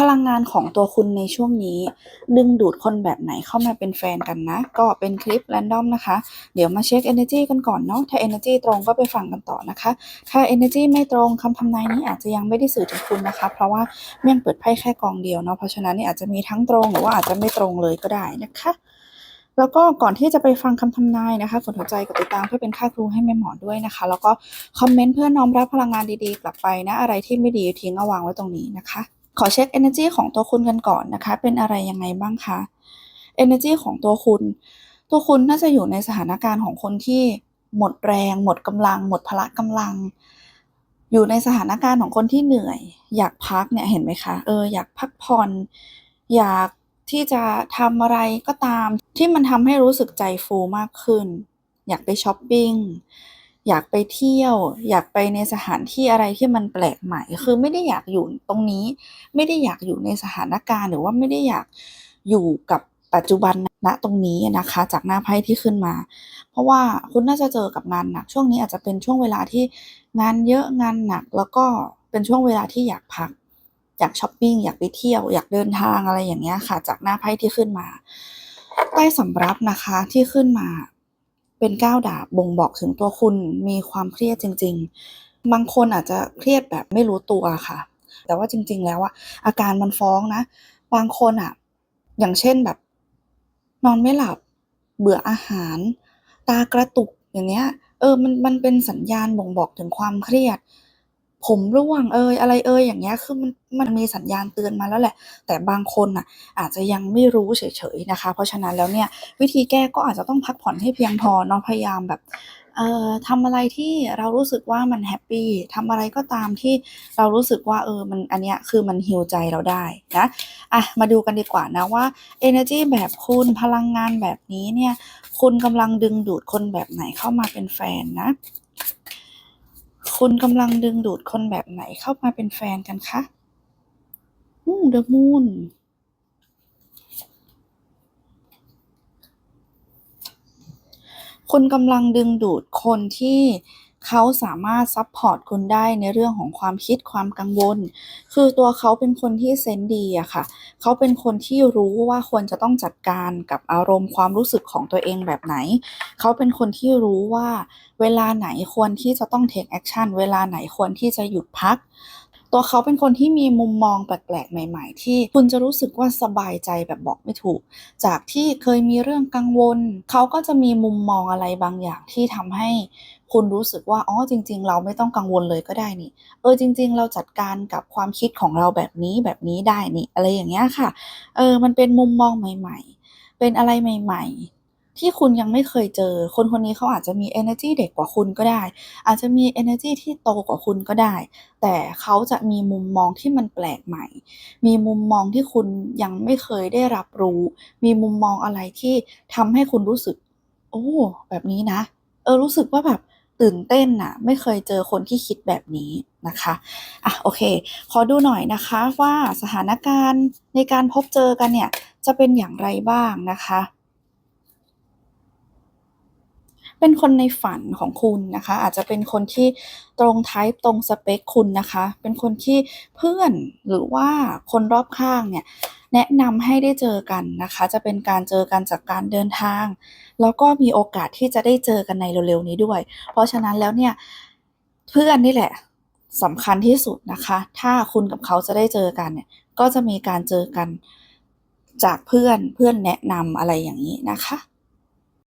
พลังงานของตัวคุณในช่วงนี้ ดึงดูดคนแบบไหนเข้ามาเป็นแฟนกันนะ ก็เป็นคลิปแรนดอมนะคะ เดี๋ยวมาเช็ค energy กันก่อนเนาะถ้า energy ตรงก็ไปฟังกันต่อนะคะ ถ้า energy ไม่ตรงคำทำนายนี้อาจจะยังไม่ได้สื่อถึงคุณนะคะ เพราะว่าเมี่ยงเปิดไพ่แค่กองเดียวเนาะเพราะฉะนั้นนี่อาจจะมีทั้งตรงหรือว่าอาจจะไม่ตรงเลยก็ได้นะคะแล้วก็ก่อนที่จะไปฟังคำทำนายนะคะกดหัวใจกดติดตามเพื่อเป็นค่าครูให้แม่หมอด้วยนะคะ แล้วก็คอมเมนต์เพื่อน้อมรับพลังงานดีๆ กลับไปนะ อะไรที่ไม่ดีทิ้งเอาวางไว้ตรงนี้นะคะ ขอเช็ค energy ของตัวคุณกันก่อนนะคะ เป็นอะไรยังไงบ้างคะ energy ของตัวคุณ ตัวคุณน่าจะอยู่ในสถานการณ์ของคนที่หมดแรง หมดกำลัง หมดพละกำลัง อยู่ในสถานการณ์ของคนที่เหนื่อย อยากพักเนี่ยเห็นไหมคะเอออยากพักผ่อน อยากที่จะทำอะไรก็ตามที่มันทำให้รู้สึกใจฟูมากขึ้น อยากไปช้อปปิ้ง อยากไปเที่ยว อยากไปในสถานที่อะไรที่มันแปลกใหม่ คือไม่ได้อยากอยู่ตรงนี้ ไม่ได้อยากอยู่ในสถานการณ์หรือว่าไม่ได้อยากอยู่กับปัจจุบันณตรงนี้นะคะ จากหน้าไพ่ที่ขึ้นมา เพราะว่าคุณน่าจะเจอกับงานหนัก ช่วงนี้อาจจะเป็นช่วงเวลาที่งานเยอะงานหนัก แล้วก็เป็นช่วงเวลาที่อยากพัก อยากช้อปปิ้งอยากไปเที่ยว อยากเดินทางอะไรอย่างเงี้ยค่ะ จากหน้าไพ่ที่ขึ้นมาใต้สำรับนะคะที่ขึ้นมา เป็นก้าวดาบบ่งบอกถึงตัวคุณมีความเครียดจริง ๆ บางคนอาจจะเครียดแบบไม่รู้ตัวค่ะ แต่ว่าจริง ๆ แล้วอะอาการมันฟ้องนะ บางคนอะอย่างเช่นแบบ นอนไม่หลับ เบื่ออาหาร ตากระตุกอย่างเงี้ย เออมันมันเป็นสัญญาณบ่งบอกถึงความเครียด ผมร่วงเอยอะไรเอยอย่างเงี้ยคือมันมันมีสัญญาณเตือนมาแล้วแหละ แต่บางคนน่ะอาจจะยังไม่รู้เฉยๆนะคะ เพราะฉะนั้นแล้วเนี่ยวิธีแก้ก็อาจจะต้องพักผ่อนให้เพียงพอเนาะพยายามแบบเอ่อทำอะไรที่เรารู้สึกว่ามันแฮปปี้ทำอะไรก็ตามที่เรารู้สึกว่าเออมันอันเนี้ยคือมันฮีลใจเราได้นะอะมาดูกันดีกว่านะว่า energy แบบคุณพลังงานแบบนี้เนี่ยคุณกำลังดึงดูดคนแบบไหนเข้ามาเป็นแฟนนะ คุณกำลังดึงดูดคนแบบไหนเข้ามาเป็นแฟนกันคะอืม The Moon คุณกำลังดึงดูดคนที่ เขาสามารถซัพพอร์ตคุณได้ในเรื่องของความคิดความกังวล คือตัวเขาเป็นคนที่เซนดีอะค่ะ เขาเป็นคนที่รู้ว่าควรจะต้องจัดการกับอารมณ์ความรู้สึกของตัวเองแบบไหน เขาเป็นคนที่รู้ว่าเวลาไหนควรที่จะต้องเทคแอคชั่น เวลาไหนควรที่จะหยุดพัก ตัวเขาเป็นคนที่มีมุมมองแปลกๆ ใหม่ ๆ ที่คุณจะรู้สึกว่าสบายใจแบบบอกไม่ถูก จากที่เคยมีเรื่องกังวล เขาก็จะมีมุมมองอะไรบางอย่างที่ทำให้คุณรู้สึกว่าอ๋อจริง ๆ เราไม่ต้องกังวลเลยก็ได้นี่ เออจริง ๆ เราจัดการกับความคิดของเราแบบนี้แบบนี้ได้นี่ อะไรอย่างเงี้ยค่ะ เออมันเป็นมุมมองใหม่ ๆ เป็นอะไรใหม่ ๆ ที่คุณยังไม่เคยเจอ คนคนนี้เขาอาจจะมี energy เด็กกว่าคุณก็ได้ อาจจะมี energy ที่โตกว่าคุณก็ได้ แต่เขาจะมีมุมมองที่มันแปลกใหม่ มีมุมมองที่คุณยังไม่เคยได้รับรู้ มีมุมมองอะไรที่ทำให้คุณรู้สึก โอ้ แบบนี้นะ เออ รู้สึกว่าแบบตื่นเต้นน่ะ ไม่เคยเจอคนที่คิดแบบนี้นะคะอะโอเค ขอดูหน่อยนะคะว่าสถานการณ์ในการพบเจอกันเนี่ย จะเป็นอย่างไรบ้างนะคะ เป็นคนในฝันของคุณนะคะ อาจจะเป็นคนที่ตรง type ตรงสเปคคุณนะคะ เป็นคนที่เพื่อนหรือว่าคนรอบข้างเนี่ยแนะนำให้ได้เจอกันนะคะ จะเป็นการเจอกันจากการเดินทาง แล้วก็มีโอกาสที่จะได้เจอกันในเร็วๆนี้ด้วย เพราะฉะนั้นแล้วเนี่ยเพื่อนนี่แหละสำคัญที่สุดนะคะ ถ้าคุณกับเขาจะได้เจอกันเนี่ยก็จะมีการเจอกันจากเพื่อนเพื่อนแนะนำอะไรอย่างนี้นะคะ